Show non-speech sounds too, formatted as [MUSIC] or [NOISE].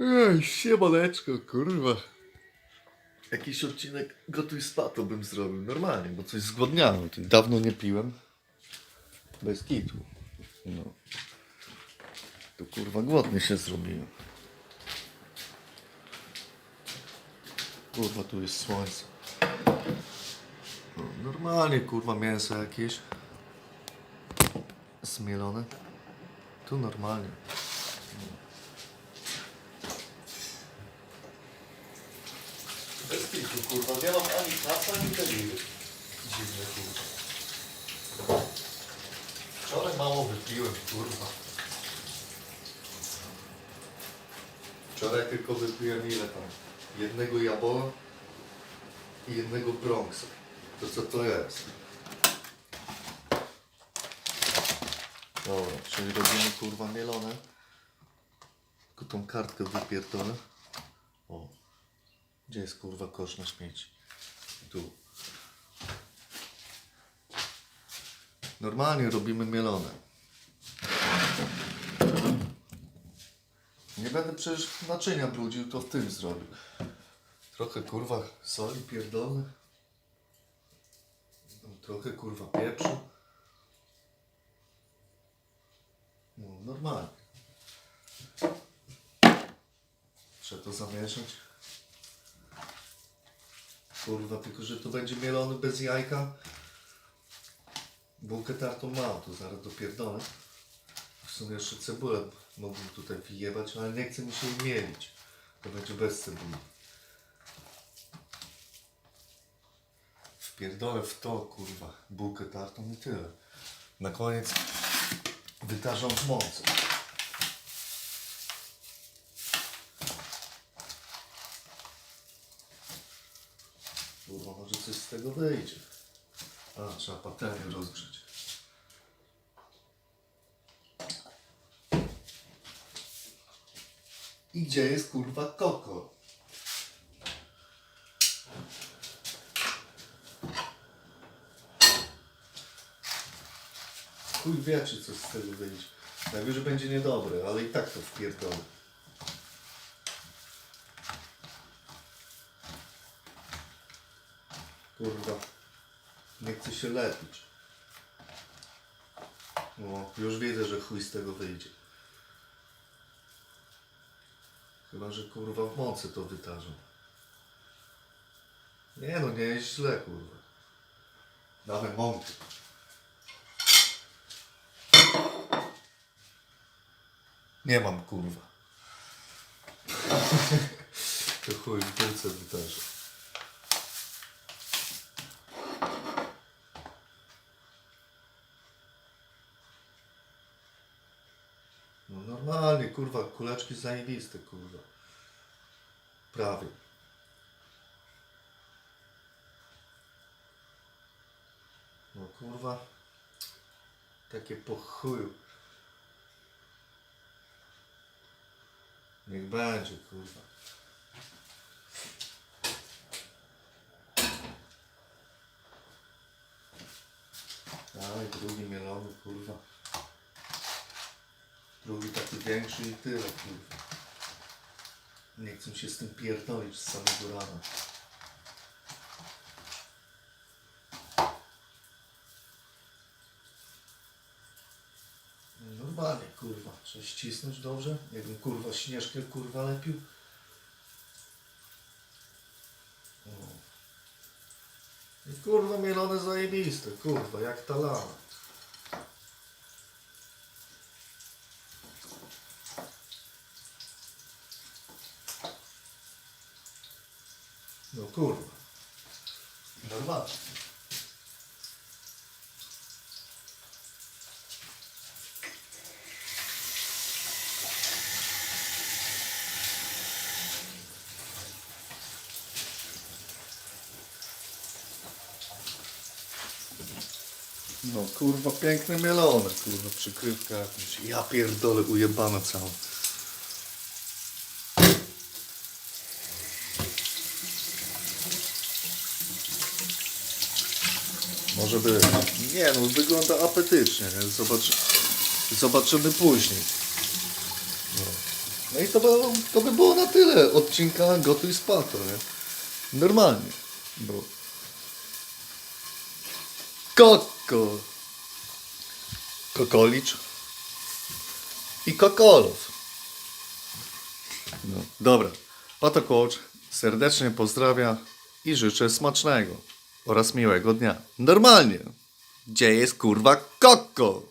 Ej, siemaneczko, kurwa. Jakiś odcinek Gotuj z Pato bym zrobił, normalnie, bo coś zgłodniałem. Dawno nie piłem. Bez kitu. No. To kurwa głodny się zrobiłem. Kurwa, tu jest słońce. No, normalnie, kurwa, mięso jakieś. Zmielone. Tu normalnie. Bez kitu, kurwa, nie mam ani kasa, ani deliry. Dziwne, kurwa. Wczoraj mało wypiłem, kurwa. Wczoraj tylko wypiłem ile tam? Jednego jabola i jednego Bronxa. To co to jest? Dobra, czyli robimy kurwa mielone. Tylko tą kartkę wypierdolę. O. Gdzie jest kurwa kosz na śmieci? Tu. Normalnie robimy mielone. Nie będę przecież naczynia brudził, to w tym zrobił. Trochę kurwa soli pierdolę. Trochę kurwa pieprzu. No normalnie. Trzeba to zamieszać. Kurwa, tylko że to będzie mielony bez jajka. Bułkę tartą mam, to zaraz dopierdolę. W sumie jeszcze cebulę mógłbym tutaj wyjebać, ale nie chce mi się mielić. To będzie bez cebuli. Wpierdolę w to, kurwa, bułkę tartą i tyle. Na koniec wytarzam w mące. Kurwa, może coś z tego wyjdzie. A, trzeba patelnię rozgrzeć. I gdzie jest kurwa koko? Chuj wie, czy coś z tego wyjdzie. Najwyżej będzie niedobre, ale i tak to wpierdolę. Kurwa. Nie chce się lepić. No, już widzę, że chuj z tego wyjdzie. Chyba, że kurwa w mocy to wytarzą. Nie no, nie jest źle, kurwa. Damy mąkę. Nie mam, kurwa. [LAUGHS] to chuj w wytarzą. No normalnie, kurwa, kuleczki zajebiste, kurwa. Prawie. No kurwa. Takie po chuju. Niech będzie, kurwa. Dawaj, drugi mielony, kurwa. Drugi taki większy i tyle. Nie chcę się z tym pierdolić z samego rana. Normalnie, kurwa. Trzeba ścisnąć dobrze. Jakbym, kurwa, śnieżkę, kurwa, lepił. O. I kurwa, mielone zajebiste, kurwa, jak ta lama. No kurwa. Normalnie. No kurwa, piękne mielone, kurwa, przykrywka jakąś. Ja pierdolę, ujebana cała. Może być. Nie no, wygląda apetycznie, nie? Zobacz, zobaczymy później. No. No i to by, to by było na tyle odcinka Gotuj z Pato, nie? Normalnie, bo... Koko! Kokolicz i Kokolow. No, dobra. Pato Coach serdecznie pozdrawia i życzę smacznego oraz miłego dnia. Normalnie. Gdzie jest kurwa koko?